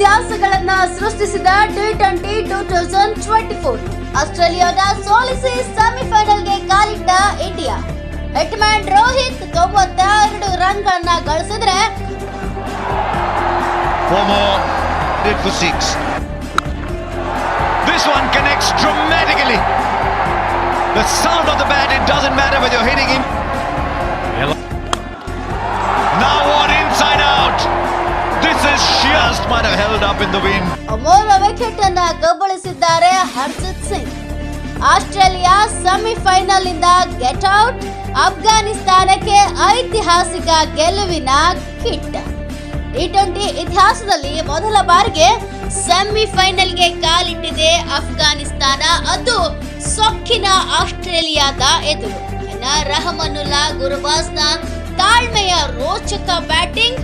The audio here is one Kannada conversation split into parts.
ಇತಿಹಾಸಗಳನ್ನ ಸೃಷ್ಟಿಸಿದ T twenty two thousand twenty four ಆಸ್ಟ್ರೇಲಿಯಾದ ಸೋಲಿಸಿ ಸೆಮಿಫೈನಲ್ಗೆ ಕಾಲಿಟ್ಟ ಇಂಡಿಯಾ ಹಿಟ್ಮ್ಯಾನ್ ರೋಹಿತ್ ತೊಂಬತ್ತೆರಡು ಗಳಿಸಿದ್ರೆ. Did for six. This one connects dramatically. The sound of the bat, it doesn't matter whether you're hitting him. Now might the wind. ಅಮೋಘ ವಿಕೆಟ್ ಅನ್ನ ಕಬಳಿಸಿದ್ದಾರೆ ಹರ್ಜಿತ್ ಸಿಂಗ್. ಆಸ್ಟ್ರೇಲಿಯಾ ಸೆಮಿಫೈನಲ್ ಇಂದ ಗೆಟ್ ಔಟ್. ಅಫ್ಘಾನಿಸ್ತಾನಕ್ಕೆ ಐತಿಹಾಸಿಕ ಗೆಲುವಿನ ಕಿಟ್. ಟಿ ಟ್ವೆಂಟಿ ಇತಿಹಾಸದಲ್ಲಿ ಮೊದಲ ಬಾರಿಗೆ ಸೆಮಿಫೈನಲ್ಗೆ ಕಾಲಿಟ್ಟಿದೆ ಅಫ್ಘಾನಿಸ್ತಾನ ಅದು ಸೊಕ್ಕಿನ ಆಸ್ಟ್ರೇಲಿಯಾದ ಎದುರು. ರಹಮನುಲ್ಲಾ ಗುರುಬಾಸ್ನ ತಾಳ್ಮೆಯ ರೋಚಕ ಬ್ಯಾಟಿಂಗ್,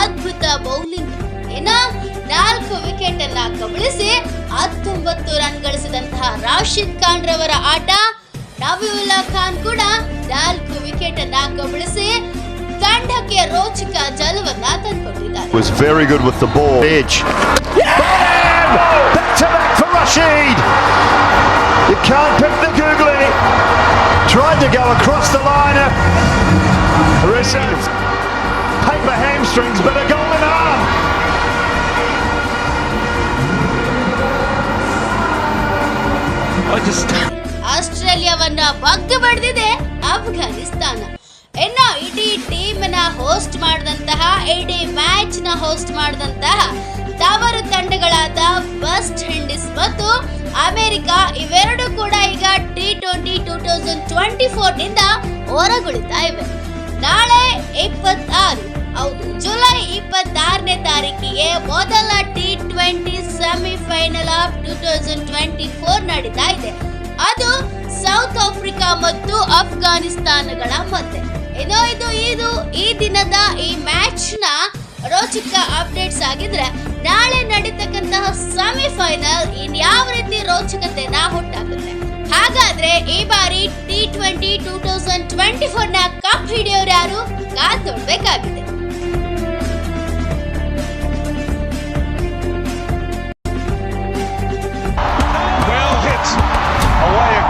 ಅದ್ಭುತ ಬೌಲಿಂಗ್. ದಿನ ನಾಲ್ಕು ವಿಕೆಟ್ ಅನ್ನ ಕಬಳಿಸಿ ಹತ್ತೊಂಬತ್ತು ರನ್ ಗಳಿಸಿದಂತಹ ರಾಶಿದ್ ಖಾನ್ ರವರ ಆಟ. ನಬಿವುಲ್ಲಾ ಖಾನ್ ಕೂಡ ನಾಲ್ಕು ವಿಕೆಟ್ ಅನ್ನ ಕಬಳಿಸಿ ತಂಡಕ್ಕೆ ರೋಚಕ ಜಲವನ್ನ ತಂದುಕೊಂಡಿದ್ದಾರೆ Tried Just. ಆಸ್ಟ್ರೇಲಿಯಾವನ್ನ ಬಗ್ಗ ಬಡ್ದಿದೆ ಅಫ್ಘಾನಿಸ್ತಾನ ಇನ್ನು ಇಡೀ ಟೀಮ್ನ ಹೋಸ್ಟ್ ಮಾಡಿದಂತಹ, ಇಡೀ ಮ್ಯಾಚ್ನ ಹೋಸ್ಟ್ ಮಾಡಿದಂತಹ ತವರು ತಂಡಗಳಾದ ವೆಸ್ಟ್ ಇಂಡೀಸ್ ಮತ್ತು ಅಮೆರಿಕ ಇವೆರಡು ಕೂಡ ಈಗ T twenty two thousand twenty ಫೋರ್ನಿಂದ ಹೊರಗುಳಿತಾ ಇವೆ semifinal of two thousand twenty four ನಡೀತಾ ಇದೆ. ಅದು ಸೌತ್ ಆಫ್ರಿಕಾ ಮತ್ತು ಅಫ್ಘಾನಿಸ್ತಾನಗಳ ಮಧ್ಯೆ. ಏನೋ ಇದು ಇದು ಈ ದಿನದ ಈ ಮ್ಯಾಚ್ನ ರೋಚಕ ಅಪ್ಡೇಟ್ಸ್ ಆಗಿದ್ರೆ ನಾಳೆ ನಡೀತಕ್ಕಂತಹ ಸೆಮಿಫೈನಲ್ ಇನ್ಯಾವ ರೀತಿ ರೋಚಕತೆನ ಹುಟ್ಟಾಗುತ್ತೆ. ಹಾಗಾದ್ರೆ ಈ ಬಾರಿ T twenty two thousand twenty ಫೋರ್ನ cup ಹಿಡಿಯೋರು ಯಾರು? ಕಾದ್ ನೋಡ್ಬೇಕಾಗಿದೆ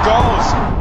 goes.